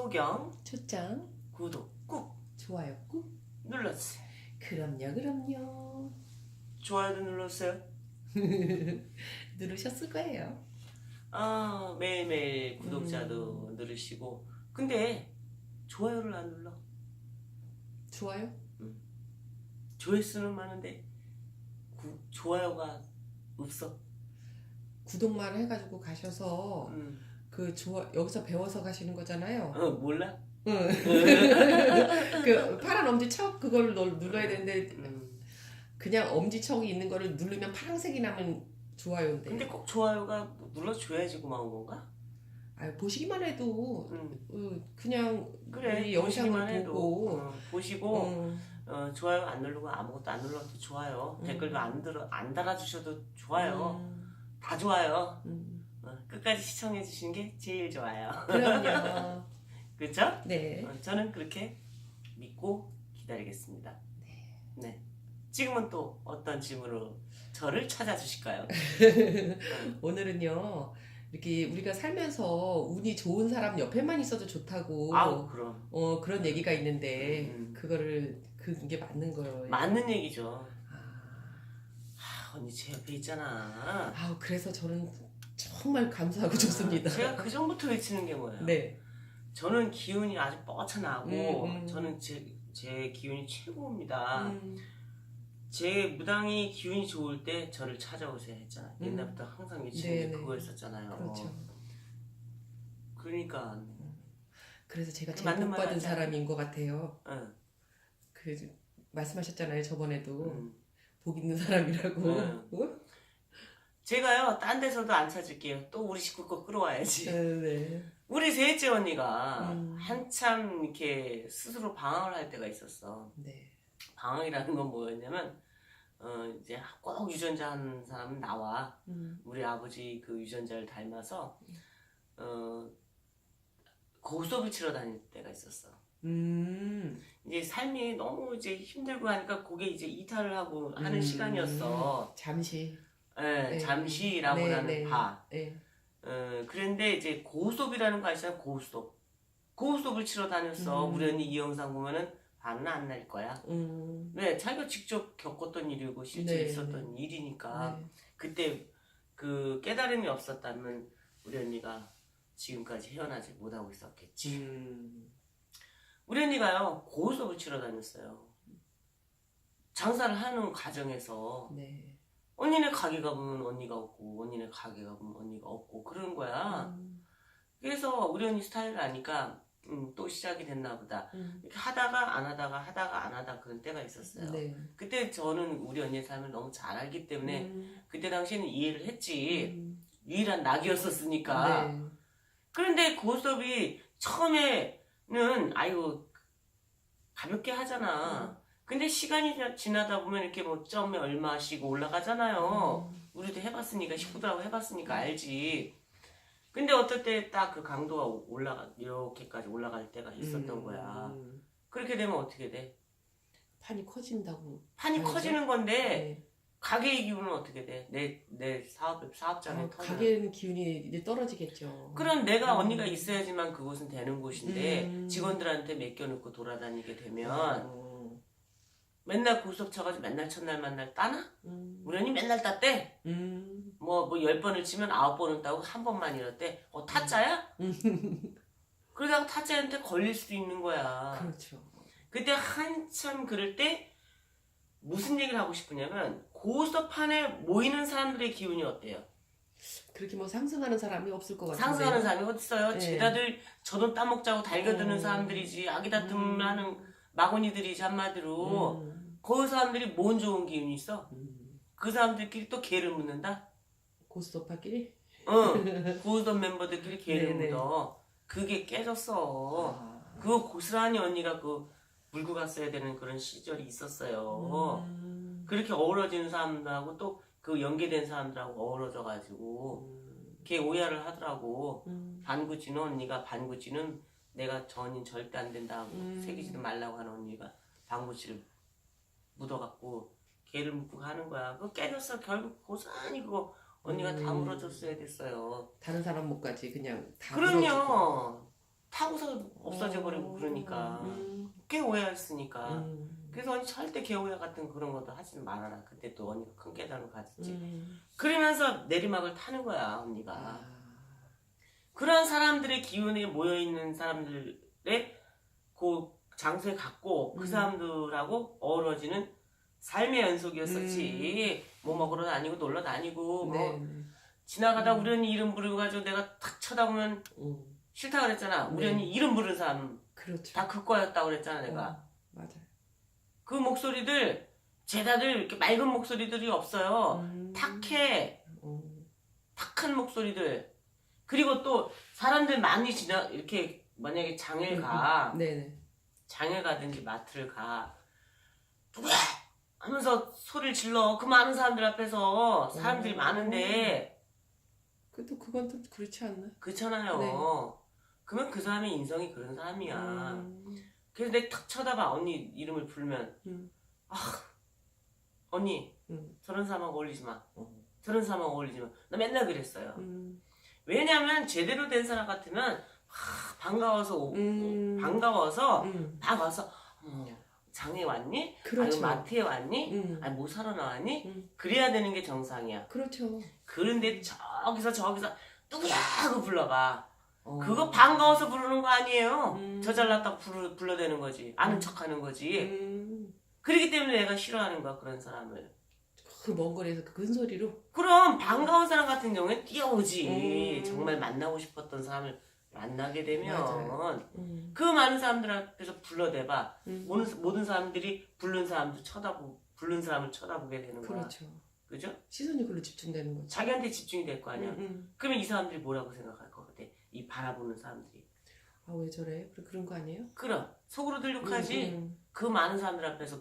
소경 초장, 구독 꾹 좋아요 꾹. 눌러주세요. 그럼요, 그럼요. 좋아요도 눌러주세요. 누르셨을 거예요. 아 매일매일 구독자도 누르시고 근데 좋아요를 안 눌러. 좋아요? 조회수는 많은데 구, 좋아요가 없어. 구독만 해가지고 가셔서 음. 그 좋아 여기서 배워서 가시는 거잖아요. 어 몰라? 응. 그 파란 엄지척 그걸 널 눌러야 되는데 음. 그냥 엄지척이 있는 거를 누르면 파란색이 나면 좋아요인데. 근데 꼭 좋아요가 눌러줘야지 고마운 건가? 아 보시기만 해도 음. 어, 그냥 그래 이 영상을 보고 어, 보시고 음, 어, 좋아요 안 누르고 아무것도 안 눌러도 좋아요 음. 댓글도 안 들어 안 달아주셔도 좋아요 음, 다 좋아요 음. 어, 끝까지 시청해 주시는 게 제일 좋아요 그럼요. 그렇죠? 네. 어, 저는 그렇게 믿고 기다리겠습니다 네 지금은 또 어떤 질문으로 저를 찾아주실까요? 오늘은요. 이렇게 우리가 살면서 운이 좋은 사람 옆에만 있어도 좋다고 아우 그럼 어 그런 얘기가 있는데 음. 그거를 그게 맞는 거예요. 맞는 얘기죠 아, 아, 언니 제 옆에 있잖아 아우 그래서 저는 정말 감사하고 좋습니다. 아, 제가 그 전부터 외치는 게 뭐예요? 네. 저는 기운이 아주 뻗쳐나고 음, 음. 저는 제, 제 기운이 최고입니다. 음, 제 무당이 기운이 좋을 때 저를 찾아오세요 했잖아요. 음. 옛날부터 항상 외치는 게 네네. 그거였었잖아요. 그렇죠. 그러니까 그래서 제가 그 제일 맞는 복말 받은 같지 않아요? 사람인 것 같아요. 응, 그 말씀하셨잖아요 저번에도 음. 복 있는 사람이라고. 음. 어? 제가요 딴 데서도 안 찾을게요. 또 우리 식구 거 끌어와야지. 네, 네. 우리 셋째 언니가 음. 한참 이렇게 스스로 방황을 할 때가 있었어. 네. 방황이라는 건 뭐였냐면 어, 이제 꼭 유전자 한 사람은 나와. 음, 우리 아버지 그 유전자를 닮아서 어 고수업을 치러 다닐 때가 있었어. 음, 이제 삶이 너무 이제 힘들고 하니까 그게 이제 이탈을 하고 하는 음. 시간이었어. 잠시. 예, 네. 잠시라고 네, 하는 네. 바. 네. 어, 그런데 이제 고수업이라는 거 아시잖아요. 고수업. 고수업을 치러 다녔어. 음. 우리 언니 이 영상 보면은 반은 안 날 거야. 음, 왜? 자기가 직접 겪었던 일이고 실제 네, 있었던 일이니까. 네. 그때 그 깨달음이 없었다면 우리 언니가 지금까지 헤어나지 못하고 있었겠지. 음, 우리 언니가요 고수업을 치러 다녔어요. 장사를 하는 과정에서 네. 언니네 가게 가보면 언니가 없고 언니네 가게 가보면 언니가 없고 그런 거야. 음, 그래서 우리 언니 스타일을 아니까 음, 또 시작이 됐나 보다. 음, 이렇게 하다가 안 하다가 하다가 안 하다 그런 때가 있었어요. 네. 그때 저는 우리 언니의 삶을 너무 잘 알기 때문에 음, 그때 당시에는 이해를 했지. 음, 유일한 낙이었었으니까. 네. 그런데 고수업이 처음에는 아유 가볍게 하잖아. 근데 시간이 지- 지나다 보면 이렇게 뭐 점에 얼마씩 올라가잖아요. 음, 우리도 해봤으니까 식구들하고 해봤으니까 알지. 근데 어떨 때 딱 그 강도가 올라가 이렇게까지 올라갈 때가 있었던 음, 거야. 음. 그렇게 되면 어떻게 돼? 판이 커진다고. 판이 알죠? 커지는 건데 네. 가게의 기분은 어떻게 돼? 내 내 사업 사업장에 아, 터져. 가게는 기운이 이제 떨어지겠죠. 그럼 내가 음. 언니가 있어야지만 그곳은 되는 곳인데 음. 직원들한테 맡겨놓고 돌아다니게 되면 어, 맨날 고수업 쳐가지고 맨날 첫날 만날 따나? 음, 우리 언니 맨날 땄대. 음, 뭐 뭐 열 번을 치면 아홉 번은 따고 한 번만 이랬대. 어 타짜야? 그러다가 타짜한테 걸릴 수도 있는 거야. 그렇죠. 그때 한참 그럴 때 무슨 얘기를 하고 싶으냐면 고수업판에 모이는 사람들의 기운이 어때요? 그렇게 뭐 상승하는 사람이 없을 것 같은데. 상승하는 사람이 어딨어요? 네. 지다들 저돈 따먹자고 달겨드는 음. 사람들이지 아기다툼 음. 하는 마구니들이지 한마디로 음, 그 사람들이 뭔 좋은 기운이 있어? 음. 그 사람들끼리 또 개를 묻는다? 고스톱파끼리? 응 고수업 멤버들끼리 개를 네네. 묻어 그게 깨졌어 아. 그거 고스란히 언니가 그 물고 갔어야 되는 그런 시절이 있었어요 음, 그렇게 어우러지는 사람들하고 또 그 연계된 사람들하고 어우러져가지고 걔 오해를 하더라고 음, 반구지는 언니가 반구지는 내가 전인 절대 안 된다 하고 음. 새기지도 말라고 하는 언니가 반구지를 묻어갖고 개를 묻고 가는 거야 그거 깨졌어 결국 고스란히 그거 언니가 다 음. 물어줬어야 됐어요 다른 사람 못가지 그냥 다. 그럼요 타고서 없어져 버리고 그러니까 음. 꽤 오해했으니까 음. 그래서 언니 절대 개오해 같은 그런 것도 하지 말아라 그때 또 언니가 큰 깨달음을 가졌지 음. 그러면서 내리막을 타는 거야 언니가 아. 그런 사람들의 기운에 모여 있는 사람들의 그 장소에 갔고 그 음. 사람들하고 어우러지는 삶의 연속이었었지. 뭐 먹으러 다니고 놀러 다니고 뭐 음. 네. 지나가다 음. 언니 이름 부르고 가지고 내가 탁 쳐다보면 음. 싫다 그랬잖아. 네. 언니 이름 부르는 사람 그렇죠. 다 그 거였다 그랬잖아 내가. 어, 맞아요. 그 목소리들 제다들 이렇게 맑은 목소리들이 없어요. 음. 탁해. 음. 탁한 목소리들. 그리고 또 사람들 많이 지나 이렇게 만약에 장을 가 네네. 장을 가든지 마트를 가 하면서 소리를 질러 그 많은 사람들 앞에서 사람들이 음. 많은데 그또 그건 또 그렇지 않나? 그렇잖아요 네. 그러면 그 사람의 인성이 그런 사람이야 음. 그래서 내가 탁 쳐다봐 언니 이름을 부르면 음. 아 언니 음. 저런 사람하고 어울리지 마 어. 저런 사람하고 어울리지 마나 맨날 그랬어요 음. 왜냐면 제대로 된 사람 같으면 아, 반가워서 오- 음. 반가워서 음. 막 와서 어머, 장에 왔니? 그렇죠. 아니 마트에 왔니? 음. 아니 뭐 사러 나왔니? 음. 그래야 되는 게 정상이야. 그렇죠. 그런데 저기서 저기서 누구야 하고 불러봐. 어. 그거 반가워서 부르는 거 아니에요. 음. 저 잘났다고 부르, 불러대는 거지. 아는 음. 척하는 거지. 음. 그렇기 때문에 내가 싫어하는 거야 그런 사람을. 그 먼 거리에서 그 큰 소리로. 그럼 반가운 사람 같은 경우엔 뛰어오지. 음. 정말 만나고 싶었던 사람을 만나게 되면 맞아요. 음. 그 많은 사람들 앞에서 불러대봐. 음. 모든, 모든 사람들이 부른 사람도 쳐다보 부른 사람을 쳐다보게 되는 거야. 그렇죠. 그죠? 시선이 그걸로 집중되는 거죠. 자기한테 집중이 될 거 아니야. 음, 음. 그러면 이 사람들이 뭐라고 생각할 것 같아? 이 바라보는 사람들이. 아, 왜 저래? 그런 그런 거 아니에요? 그럼 속으로들 욕하지. 음, 그 많은 사람들 앞에서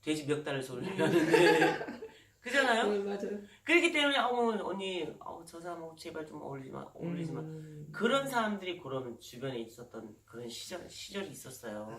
돼지 몇 달을 소리를 하는데. 그잖아요? 음. 음, 맞아요. 그렇기 때문에 어머 언니 어, 저 사람하고 제발 좀 어울리지 마 어울리지 마. 음. 그런 사람들이 그러면 주변에 있었던 그런 시절 시절이 있었어요.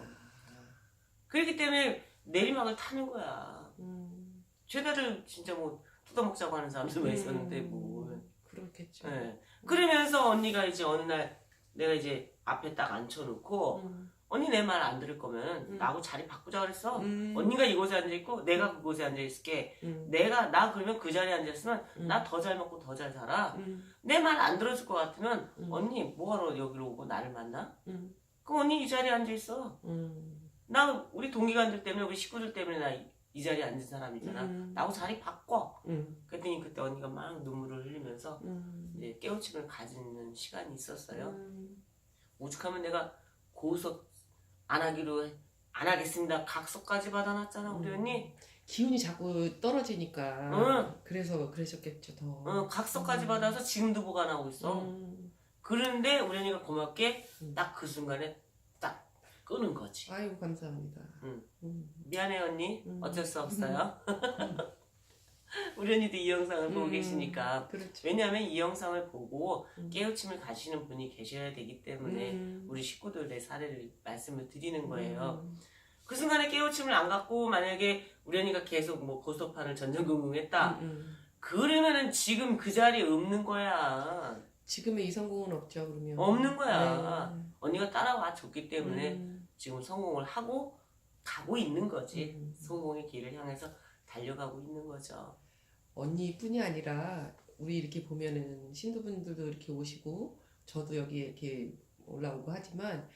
그렇기 때문에 내리막을 타는 거야. 음. 죄다를 진짜 뭐 뜯어먹자고 하는 사람들만 있었는데 뭐. 음, 그렇겠죠. 네. 그러면서 언니가 이제 어느 날 내가 이제 앞에 딱 앉혀놓고 음. 언니 내 말 안 들을 거면 음. 나하고 자리 바꾸자 그랬어. 음. 언니가 이곳에 앉아 있고 내가 그곳에 앉아 있을게. 음. 내가 나 그러면 그 자리에 앉아 있으면 음. 나더 잘 먹고 더 잘 살아. 음. 내말 안 들어줄 것 같으면 음. 언니 뭐하러 여기로 오고 나를 만나? 음. 그럼 언니 이 자리에 앉아 있어. 음. 나 우리 동기관들 때문에 우리 식구들 때문에 나이 자리에 앉은 사람이잖아. 음. 나하고 자리 바꿔. 음. 그랬더니 그때 언니가 막 눈물을 흘리면서 음. 이제 깨우침을 가지는 시간이 있었어요. 음. 오죽하면 내가 고속 안 하기로 해- 안 하겠습니다. 각서까지 받아놨잖아 우리 음. 언니. 기운이 자꾸 떨어지니까 응. 그래서 그러셨겠죠 더. 어, 각서까지 음. 받아서 지금도 보관하고 있어. 음. 그런데 우리 언니가 고맙게 음. 딱 그 순간에 딱 끄는 거지. 아이고 감사합니다. 음. 음. 미안해 언니. 음. 어쩔 수 없어요. 우리 언니도 이 영상을 보고 음. 계시니까. 그렇죠. 왜냐하면 이 영상을 보고 음. 깨우침을 가시는 분이 계셔야 되기 때문에 음. 우리 식구들의 사례를 말씀을 드리는 거예요. 음. 그 순간에 깨우침을 안 갖고 만약에 우리 언니가 계속 뭐 고소판을 전전긍긍했다. 음, 음. 그러면은 지금 그 자리에 없는 거야. 지금의 이 성공은 없죠 그러면. 없는 거야. 네. 언니가 따라와 줬기 때문에 음. 지금 성공을 하고 가고 있는 거지. 음. 성공의 길을 향해서 달려가고 있는 거죠. 언니뿐이 아니라 우리 이렇게 보면은 신도분들도 이렇게 오시고 저도 여기 이렇게 올라오고 하지만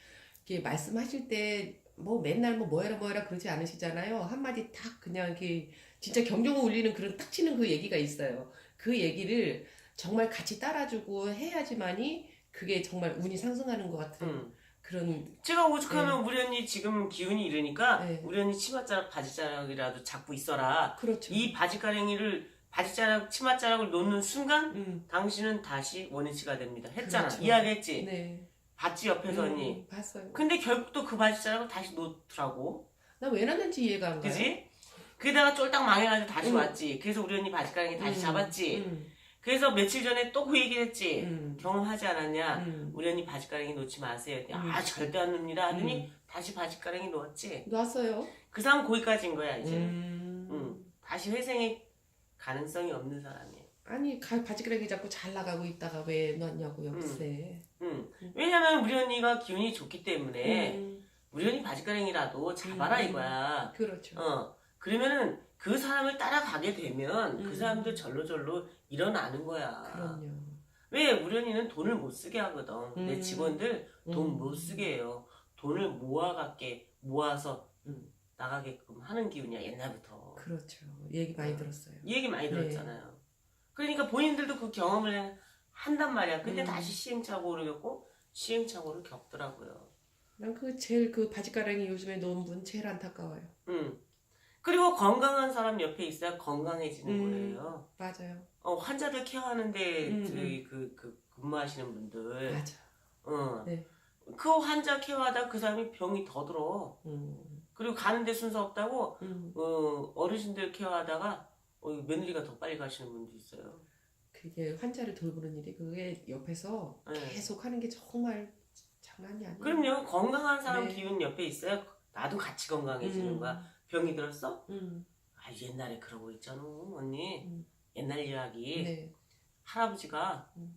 이렇게 말씀하실 때 뭐 맨날 뭐 뭐해라 뭐해라 그러지 않으시잖아요 한마디 딱 그냥 이렇게 진짜 경종을 울리는 그런 딱 치는 그 얘기가 있어요 그 얘기를 정말 같이 따라주고 해야지만이 그게 정말 운이 상승하는 것 같은 음. 그런 제가 오죽하면 우리 언니 지금 기운이 이르니까 네. 우리 언니 치맛자락 바지자락이라도 잡고 있어라. 그렇죠 이 바지가랭이를 바지 자락 치맛자락을 놓는 순간 음. 당신은 다시 원위치가 됩니다. 했잖아. 그렇죠. 이야기했지. 네 봤지 옆에서 음, 언니. 봤어요 근데 결국 또 그 바지 자락을 다시 놓더라고. 나왜 놨는지 이해가 안 가요 그지? 그러다가 쫄딱 망해가지고 다시 음. 왔지. 그래서 우리 언니 바지 가랑이 다시 음, 잡았지. 음, 그래서 며칠 전에 또 그 얘기를 했지. 음. 경험하지 않았냐? 음. 우리 언니 바지 가랑이 놓지 마세요. 음. 아 절대 안 놉니다. 하더니 음. 다시 바지 가랑이 놓았지. 놨어요. 그 사람 거기까지인 거야 이제. 음. 응. 다시 회생의 가능성이 없는 사람이에요. 아니 가, 바지가랑이 잡고 잘 나가고 있다가 왜 놨냐고 역세. 응. 왜냐면 우리 언니가 기운이 좋기 때문에 음, 우리 언니 바지가랑이라도 잡아라 음. 이거야. 그렇죠. 어. 그러면은 그 사람을 따라가게 되면 그 음. 사람도 절로절로 일어나는 거야. 그럼요. 왜 우리 언니는 돈을 못 쓰게 하거든. 내 음. 직원들 돈 음. 못 쓰게 해요. 돈을 모아갖게 모아서 음, 나가게끔 하는 기운이야 옛날부터. 그렇죠. 얘기 많이 들었어요. 이 얘기 많이 네. 들었잖아요. 그러니까 본인들도 그 경험을 한단 말이야. 근데 음. 다시 시행착오를 겪고 시행착오를 겪더라고요. 난 그 제일 그 바지가랑이 요즘에 놓은 분 제일 안타까워요. 음. 그리고 건강한 사람 옆에 있어야 건강해지는 음. 거예요. 맞아요. 어, 환자들 케어하는데 음, 저희 그, 그 근무하시는 분들, 맞아. 어, 네. 그 환자 케어하다 그 사람이 병이 더 들어. 음, 그리고 가는데 순서 없다고 음. 어, 어르신들 케어하다가 어, 며느리가 더 빨리 가시는 분도 있어요. 그게 환자를 돌보는 일이 그게 옆에서 네. 계속 하는 게 정말 장난이 아니에요. 그럼요. 건강한 사람 네. 기운 옆에 있어야 나도 같이 건강해지는 음, 거야. 병이 들었어? 음, 아, 옛날에 그러고 있잖아, 언니. 음. 옛날 이야기. 네. 할아버지가 음.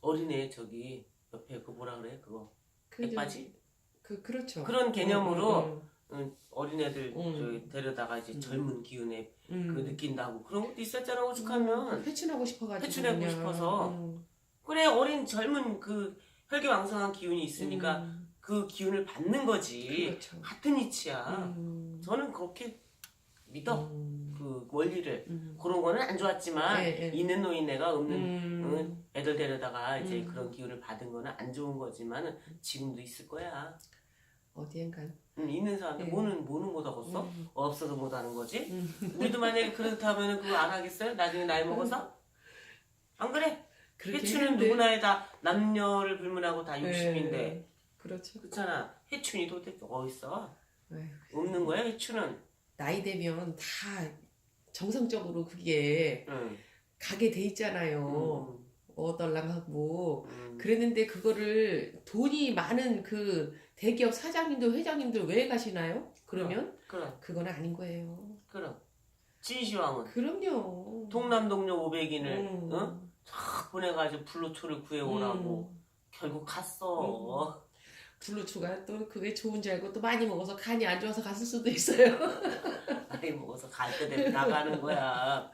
어린애 저기 옆에 그 뭐라 그래 그거 그 백바지? 그 그렇죠. 그런 개념으로 음, 응, 어린애들 음. 저기 데려다가 이제 음. 젊은 기운에 음, 그 음. 느낀다고 그런 것도 있었잖아 오죽하면 회춘하고 싶어가지고 회춘하고 그냥. 싶어서. 음, 그래 어린 젊은 그 혈기왕성한 기운이 있으니까 음, 그 기운을 받는 거지 그렇죠. 같은 이치야 음, 저는 그렇게 믿어 음, 그 원리를 음. 그런 거는 안 좋았지만 네, 네. 있는 노인네가 없는 음, 응, 애들 데려다가 이제 음. 그런 기운을 받은 거는 안 좋은 거지만 지금도 있을 거야. 어디엔간. 응, 있는 사람들 네. 뭐는 뭐는 못 하겠어? 음, 없어서 못 하는 거지. 음. 우리도 만약에 그렇다면 그거 안 하겠어요? 나중에 나이 먹어서? 안 그래? 했는데. 누구나에 다 남녀를 불문하고 다 네, 60인데 그렇죠. 그렇잖아. 해춘이 도대체 어딨어? 에휴, 없는 거야 해춘은. 나이 되면 다 정상적으로 그게 응. 가게 돼 있잖아요. 음, 어덜랑하고 음. 그랬는데 그거를 돈이 많은 그 대기업 사장님들 회장님들 왜 가시나요? 그러면 그럼 그건 아닌 거예요. 그럼 진시황은 그럼요. 동남동료 500인을 음. 응? 탁 보내가지고 불로초를 구해오라고 음. 결국 갔어. 블루추가 또 그게 좋은 줄 알고 또 많이 먹어서 간이 안 좋아서 갔을 수도 있어요. 나이 먹어서 갈 때 되면 나가는 거야.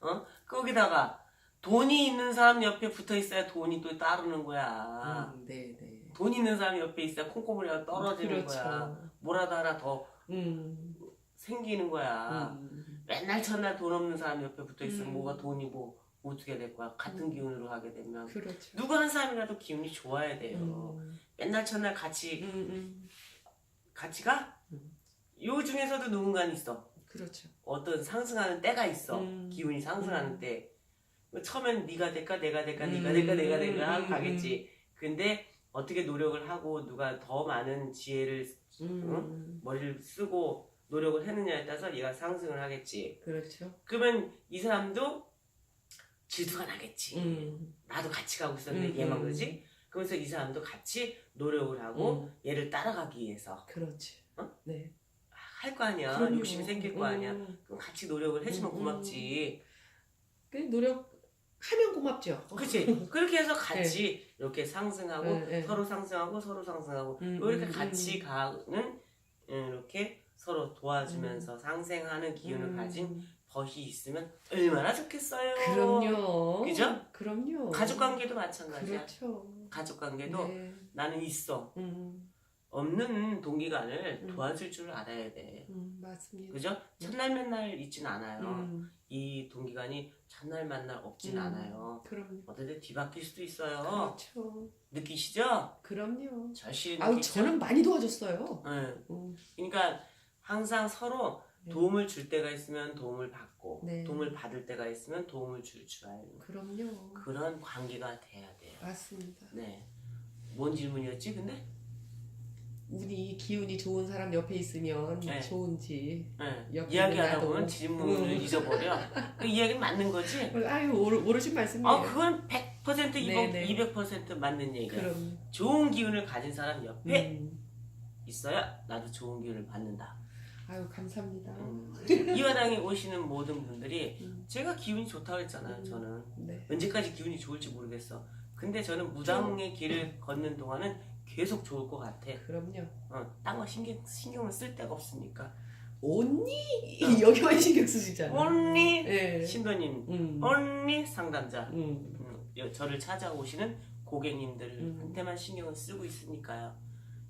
어? 거기다가 돈이 있는 사람 옆에 붙어 있어야 돈이 또 따르는 거야. 음, 네, 네. 돈 있는 사람 옆에 있어야 콩고물이가 떨어지는 그렇죠. 거야. 뭐라도 하나 더 음, 생기는 거야. 음, 맨날 첫날 돈 없는 사람 옆에 붙어 있으면 음. 뭐가 돈이고 어떻게 될 거야. 같은 음. 기운으로 하게 되면. 그렇죠. 누구 한 사람이라도 기운이 좋아야 돼요. 음, 맨날 첫날 같이 음, 음, 같이 가? 음. 요 중에서도 누군가는 있어. 그렇죠. 어떤 상승하는 때가 있어. 음. 기운이 상승하는 음. 때. 처음엔 네가 될까 내가 될까 네가 음. 될까 내가 될까 하고 음. 가겠지. 근데 어떻게 노력을 하고 누가 더 많은 지혜를 음, 머리를 쓰고 노력을 했느냐에 따라서 얘가 상승을 하겠지. 그렇죠. 그러면 이 사람도 질투가 나겠지. 음, 나도 같이 가고 있었는데 음, 얘만 음. 그러지? 그러면서 이 사람도 같이 노력을 하고 음, 얘를 따라가기 위해서 그렇지. 어? 네. 할 거 아니야. 그럼요. 욕심이 생길 거 아니야. 음, 그럼 같이 노력을 해주면 음, 고맙지. 그 노력하면 고맙죠. 그치? 그렇게 해서 같이 이렇게 상승하고 네, 네. 서로 상승하고 서로 상승하고 음, 이렇게 음, 같이 음. 가는 음, 이렇게 서로 도와주면서 상생하는 기운을 음, 가진 벗이 있으면 얼마나 좋겠어요. 그럼요. 그죠? 그럼요. 가족 관계도 마찬가지야. 그렇죠. 가족 관계도 네. 나는 있어. 음, 없는 동기간을 음. 도와줄 줄 알아야 돼. 음, 맞습니다. 그죠? 첫날 맨날 있진 않아요. 음, 이 동기간이 첫날 만날 없진 음, 않아요. 그럼요. 때 뒤바뀔 수도 있어요. 그렇죠. 느끼시죠? 그럼요. 절실히 아우 느끼시죠? 저는 많이 도와줬어요. 네. 음, 그러니까 항상 서로 네. 도움을 줄 때가 있으면 도움을 받고 네. 도움을 받을 때가 있으면 도움을 줄 줄 알는 그럼요. 그런 관계가 돼야 돼요. 맞습니다. 네. 뭔 질문이었지 근데? 운이 기운이 좋은 사람 옆에 있으면 네. 좋은지. 네. 옆에 이야기하다 보면. 질문을 음. 잊어버려. 그 이야기는 맞는 거지? 아유 오르, 오르신 말씀이에요. 아 그건 100% 네, 네. 200, 200% 맞는 얘기야. 그럼. 좋은 기운을 가진 사람 옆에 음, 있어야 나도 좋은 기운을 받는다. 아유 감사합니다. 음. 이화당에 오시는 모든 분들이 음. 제가 기운이 좋다고 했잖아요. 음. 저는 네. 언제까지 기운이 좋을지 모르겠어. 근데 저는 무당의 길을 걷는 동안은 계속 좋을 것 같아. 그럼요. 어, 딴거 신경 신경을 쓸 데가 없으니까. 언니 여기만 신경 쓰시잖아. 언니 네. 신도님, 음. 언니 상담자, 음. 음, 여- 저를 찾아오시는 고객님들한테만 음. 신경을 쓰고 있으니까요.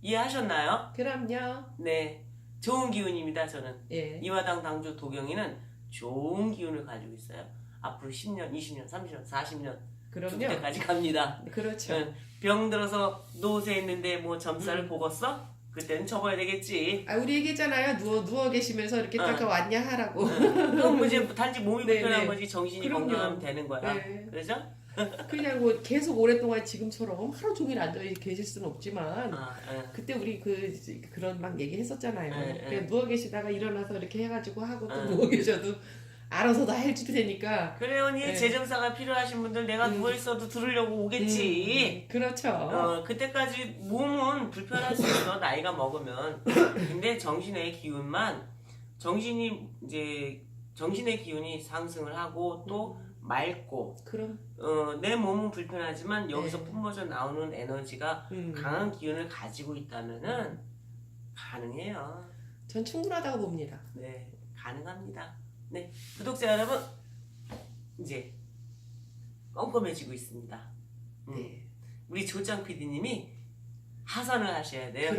이해하셨나요? 그럼요. 네, 좋은 기운입니다. 저는 예. 이화당 당주 도경이는 좋은 기운을 가지고 있어요. 앞으로 10년, 20년, 30년, 40년 죽을 그럼요. 때까지 갑니다. 그렇죠. 응, 병 들어서 노쇠했는데 뭐 점사를 음. 보겠어? 그때는 접어야 되겠지. 아 우리 얘기했잖아요. 누워 누워 계시면서 이렇게 어. 딱 왔냐 하라고. 그럼 뭐 이제 단지 몸이 네, 불편한 네. 거지 정신이 그럼요. 건강하면 되는 거야. 네. 그렇죠? 그냥 뭐 계속 오랫동안 지금처럼 하루 종일 앉아 계실 수는 없지만 아, 예. 그때 우리 그 그런 막 얘기했었잖아요. 네, 그냥 네. 누워 계시다가 일어나서 이렇게 해가지고 하고 또 네. 누워 계셔도 알아서 다 해줄 테니까. 그래 언니 네. 재정사가 필요하신 분들 내가 음. 누워 있어도 들으려고 오겠지. 음, 그렇죠. 어, 그때까지 몸은 불편할 수 있어 나이가 먹으면. 근데 정신의 기운만 정신이 이제 정신의 기운이 상승을 하고 또 맑고 그럼 어, 내 몸은 불편하지만 여기서 네. 뿜어져 나오는 에너지가 음, 강한 기운을 가지고 있다면은 가능해요. 전 충분하다고 봅니다. 네, 가능합니다. 네, 구독자 여러분 이제 껌껌해지고 있습니다. 음, 네. 우리 조장 PD님이 하산을 하셔야 돼요.